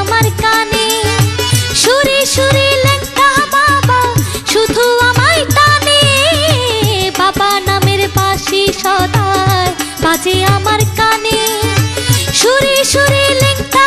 আমার কানে। সুরে সুরে লেখা বাবা, শুধু আমায় টানে। বাবা নামের পাশে সদায় বাজে আমার কানে। সুরে সুরে লেখা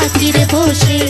খাতির বসে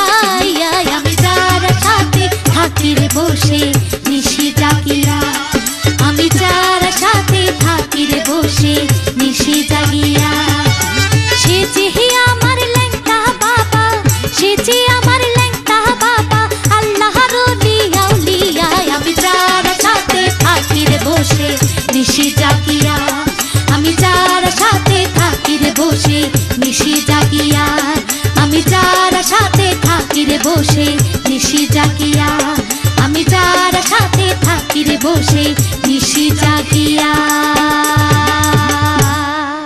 থাকি রে বসে নিশি জাগিয়া আমি যার সাথে থাকি রে বসে নিশি জাগিয়া সে যে আমার ল্যাংটা বাবা, সে যে আমার ল্যাংটা বাবা আল্লাহর লিয়া লিয়া আমি যার সাথে থাকি রে বসে নিশি জাগিয়া আমি যার সাথে বসে বসে নিশি জাগিয়া